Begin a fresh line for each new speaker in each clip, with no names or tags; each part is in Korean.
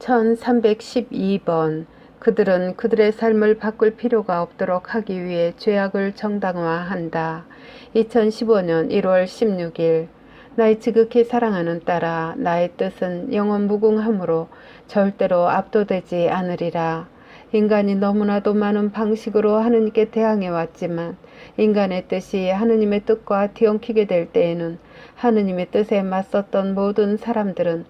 1312번 그들은 그들의 삶을 바꿀 필요가 없도록 하기 위해 죄악을 정당화한다. 2015년 1월 16일 나의 지극히 사랑하는 딸아 나의 뜻은 영원 무궁함으로 절대로 압도되지 않으리라. 인간이 너무나도 많은 방식으로 하느님께 대항해 왔지만 인간의 뜻이 하느님의 뜻과 뒤엉키게 될 때에는 하느님의 뜻에 맞섰던 모든 사람들은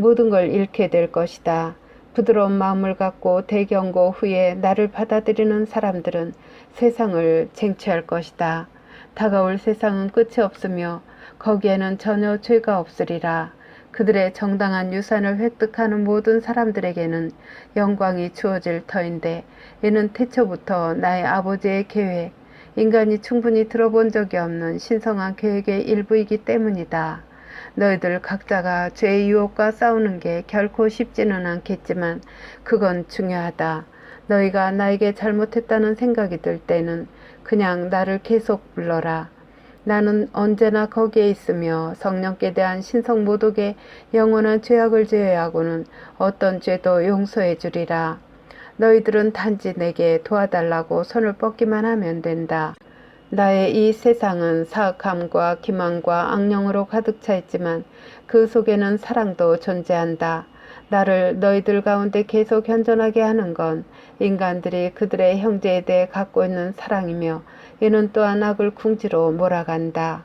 모든 걸 잃게 될 것이다. 부드러운 마음을 갖고 대경고 후에 나를 받아들이는 사람들은 세상을 쟁취할 것이다. 다가올 세상은 끝이 없으며 거기에는 전혀 죄가 없으리라. 그들의 정당한 유산을 획득하는 모든 사람들에게는 영광이 주어질 터인데 이는 태초부터 나의 아버지의 계획, 인간이 충분히 들어본 적이 없는 신성한 계획의 일부이기 때문이다. 너희들 각자가 죄의 유혹과 싸우는 게 결코 쉽지는 않겠지만 그건 중요하다. 너희가 나에게 잘못했다는 생각이 들 때는 그냥 나를 계속 불러라. 나는 언제나 거기에 있으며 성령께 대한 신성 모독의 영원한 죄악을 제외하고는 어떤 죄도 용서해 주리라. 너희들은 단지 내게 도와달라고 손을 뻗기만 하면 된다. 나의 이 세상은 사악함과 기만과 악령으로 가득 차 있지만 그 속에는 사랑도 존재한다. 나를 너희들 가운데 계속 현존하게 하는 건 인간들이 그들의 형제에 대해 갖고 있는 사랑이며 이는 또한 악을 궁지로 몰아간다.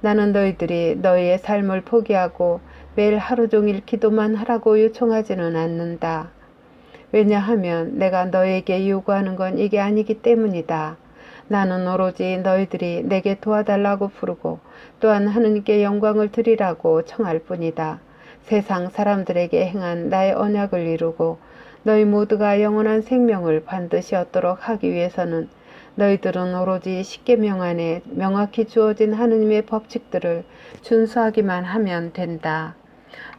나는 너희들이 너희의 삶을 포기하고 매일 하루 종일 기도만 하라고 요청하지는 않는다. 왜냐하면 내가 너에게 요구하는 건 이게 아니기 때문이다. 나는 오로지 너희들이 내게 도와달라고 부르고 또한 하느님께 영광을 드리라고 청할 뿐이다. 세상 사람들에게 행한 나의 언약을 이루고 너희 모두가 영원한 생명을 반드시 얻도록 하기 위해서는 너희들은 오로지 십계명 안에 명확히 주어진 하느님의 법칙들을 준수하기만 하면 된다.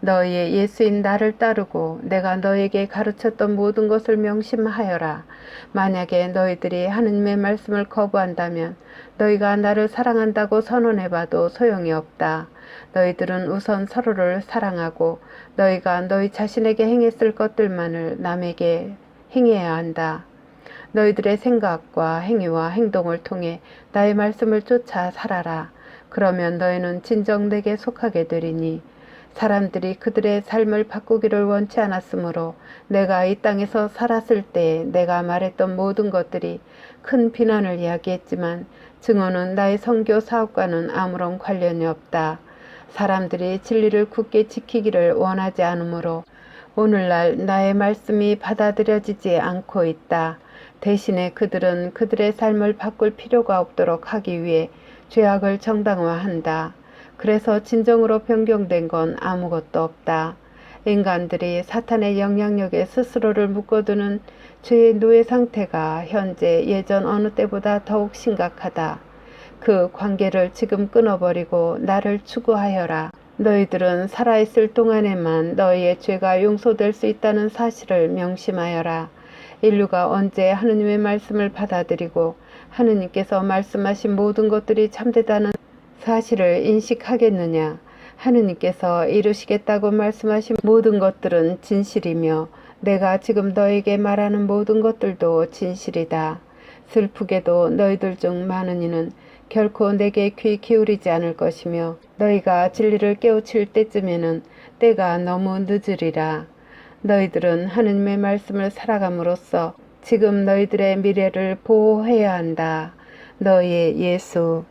너희의 예수인 나를 따르고 내가 너에게 가르쳤던 모든 것을 명심하여라. 만약에 너희들이 하느님의 말씀을 거부한다면 너희가 나를 사랑한다고 선언해봐도 소용이 없다. 너희들은 우선 서로를 사랑하고 너희가 너희 자신에게 행했을 것들만을 남에게 행해야 한다. 너희들의 생각과 행위와 행동을 통해 나의 말씀을 쫓아 살아라. 그러면 너희는 진정 내게 속하게 되리니 사람들이 그들의 삶을 바꾸기를 원치 않았으므로 내가 이 땅에서 살았을 때 내가 말했던 모든 것들이 큰 비난을 이야기했지만 증언은 나의 선교 사업과는 아무런 관련이 없다. 사람들이 진리를 굳게 지키기를 원하지 않으므로 오늘날 나의 말씀이 받아들여지지 않고 있다. 대신에 그들은 그들의 삶을 바꿀 필요가 없도록 하기 위해 죄악을 정당화한다. 그래서 진정으로 변경된 건 아무것도 없다. 인간들이 사탄의 영향력에 스스로를 묶어두는 죄의 노예 상태가 현재 예전 어느 때보다 더욱 심각하다. 그 관계를 지금 끊어버리고 나를 추구하여라. 너희들은 살아있을 동안에만 너희의 죄가 용서될 수 있다는 사실을 명심하여라. 인류가 언제 하느님의 말씀을 받아들이고 하느님께서 말씀하신 모든 것들이 참되다는 사실을 인식하겠느냐? 하느님께서 이루시겠다고 말씀하신 모든 것들은 진실이며 내가 지금 너에게 말하는 모든 것들도 진실이다. 슬프게도 너희들 중 많은 이는 결코 내게 귀 기울이지 않을 것이며 너희가 진리를 깨우칠 때쯤에는 때가 너무 늦으리라. 너희들은 하느님의 말씀을 살아감으로써 지금 너희들의 미래를 보호해야 한다. 너희의 예수